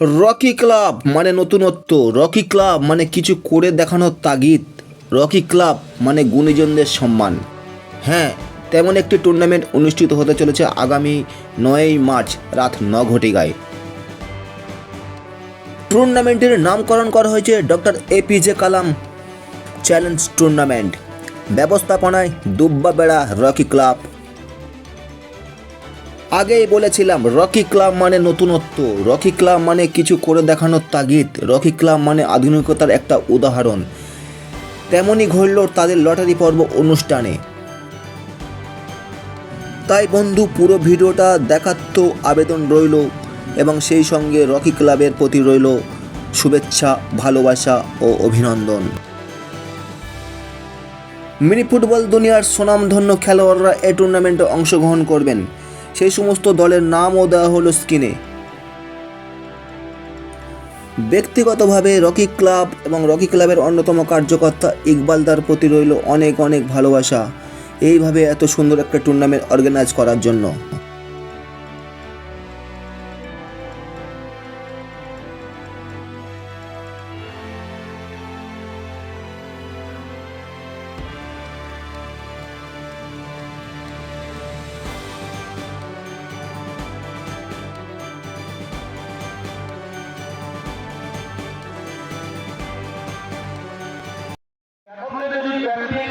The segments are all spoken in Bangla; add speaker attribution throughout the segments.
Speaker 1: রকি ক্লাব মানে নতুনত্ব। রকি ক্লাব মানে কিছু করে দেখানোর তাগিদ। রকি ক্লাব মানে গুণীজনদের সম্মান। হ্যাঁ তেমন একটি টুর্নামেন্ট অনুষ্ঠিত হতে চলেছে আগামী নয়ই মার্চ রাত ন ঘটিকায় টুর্নামেন্টের নামকরণ করা হয়েছে doctor APJ Kalam. Challenge tournament ব্যবস্থাপনায় দুব্বা বেড়া রকি ক্লাব। আগেই বলেছিলাম, রকি ক্লাব মানে নতুনত্ব। রকি ক্লাব মানে কিছু করে দেখানোর তাগিদ। রকি ক্লাব মানে আধুনিকতার একটা উদাহরণ। তেমনই ঘটল তাদের লটারি পর্ব অনুষ্ঠানে। তাই বন্ধু, পুরো ভিডিওটা দেখার তো আবেদন রইল এবং সেই সঙ্গে রকি ক্লাবের প্রতি রইল শুভেচ্ছা, ভালোবাসা ও অভিনন্দন। মিনি ফুটবল দুনিয়ার সুনামধন্য খেলোয়াড়রা এই টুর্নামেন্টে অংশগ্রহণ করবেন। সেই সমস্ত দলের নামও দেওয়া হলো স্ক্রিনে ব্যক্তিগতভাবে রকি ক্লাব এবং রকি ক্লাবের অন্যতম কার্যকর্তা ইকবালদার প্রতি রইল অনেক অনেক ভালোবাসা। এইভাবে এত সুন্দর একটা টুর্নামেন্ট অর্গানাইজ করার জন্য।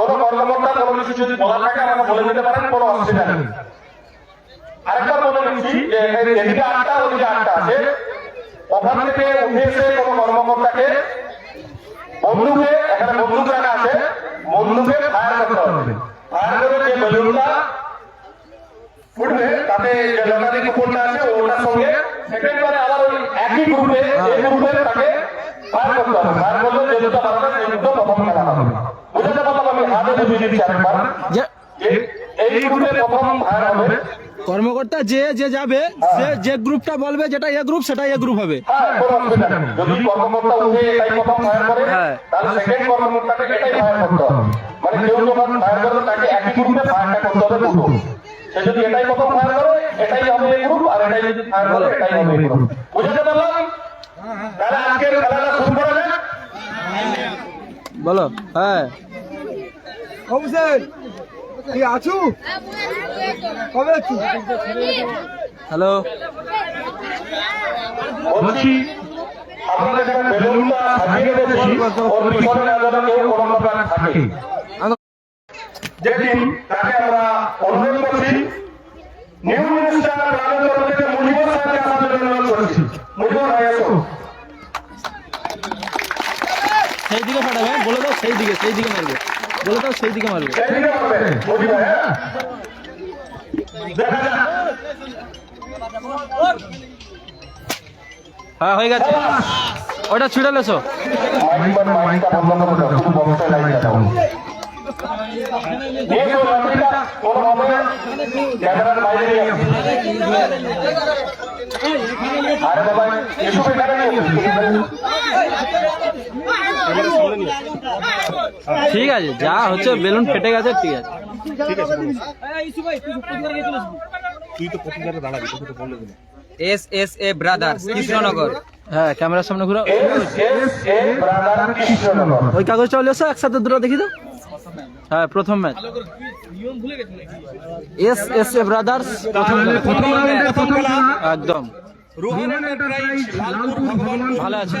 Speaker 2: কোনো কর্মকর্তা, কোনো কিছু যদি বলা থাকে, আমাকে বলে দিতে পারেন, কোনো অসুবিধা নেই। আরেকটা বলে দিচ্ছি এদিকে আটটা, ওদিকে আটটা আছে। ওখান থেকে উঠে এসে কোনো কর্মকর্তাকে। বন্ধুকে এখানে বন্দুক রাখা আছে। বন্দুকে ফায়ার করতে হবে। ফায়ার করে যে বেলুনটা ফুটবে, তাতে যে লটারি কুপনটা আছে, ওটার সঙ্গে সেকেন্ড বারে আবার ওই একই গ্রুপে এই গ্রুপে তাকে ফায়ার করতে হবে। ফায়ার করলে যে দুটো পারবে সেই দুটো প্রথম খেলা হবে।
Speaker 3: কর্মকর্তা যে যে যাবে সে যে গ্রুপটা বলবে যেটা এ গ্রুপ সেটা এ গ্রুপ হবে।
Speaker 2: হ্যাঁ
Speaker 3: হ্যাঁ।
Speaker 2: মানে সে যদি এটাই প্রথম ফায়ার করে এটাই গ্রুপ আর এটাই যদি ফায়ার করে এটাই গ্রুপ। বুঝতে পারলাম তাহলে আজকের খেলাটা শুরু করা যাক।
Speaker 3: বলো হ্যাঁ।
Speaker 4: কি আছু? কবে আছু?
Speaker 3: হ্যালো।
Speaker 2: বলছি আপনাদের যেখানে বেলুনটা সাজিয়ে রেখেছি ওর পিছনে যেন কেউ কোনো প্রকার থাকে। যেদিন তাকে আমরা অনুরোধ করছি। নিউ মিনিস্টার রাজেন্দ্র প্রদেশে মুজিবুর সাহেবকে আসার অনুরোধ করছি। মুজিবুর ভাই
Speaker 3: সেই দিকে ফাটাবে বলে দাও সেই দিকে সেই দিকে মারবে। বলে দাও সেই দিকে মারবে
Speaker 2: হ্যাঁ?
Speaker 3: হ্যাঁ হয়ে গেছে ওটা ছুটে লেছো
Speaker 2: মানে আরে বাবা এসব এখানে নিয়ে এসো।
Speaker 3: ঠিক আছে যা হচ্ছে বেলুন ফেটে গেছে ঠিক আছে।
Speaker 5: S S A brothers Krishnanagar.
Speaker 3: হ্যাঁ ক্যামেরার সামনে ঘুরো
Speaker 2: S S A brother Krishnanagar
Speaker 3: ওই কাগজটা চলে এসো একসাথে দুটো দেখি তো? হ্যাঁ প্রথম match. S S A brothers প্রথম একদম। ভালো আছে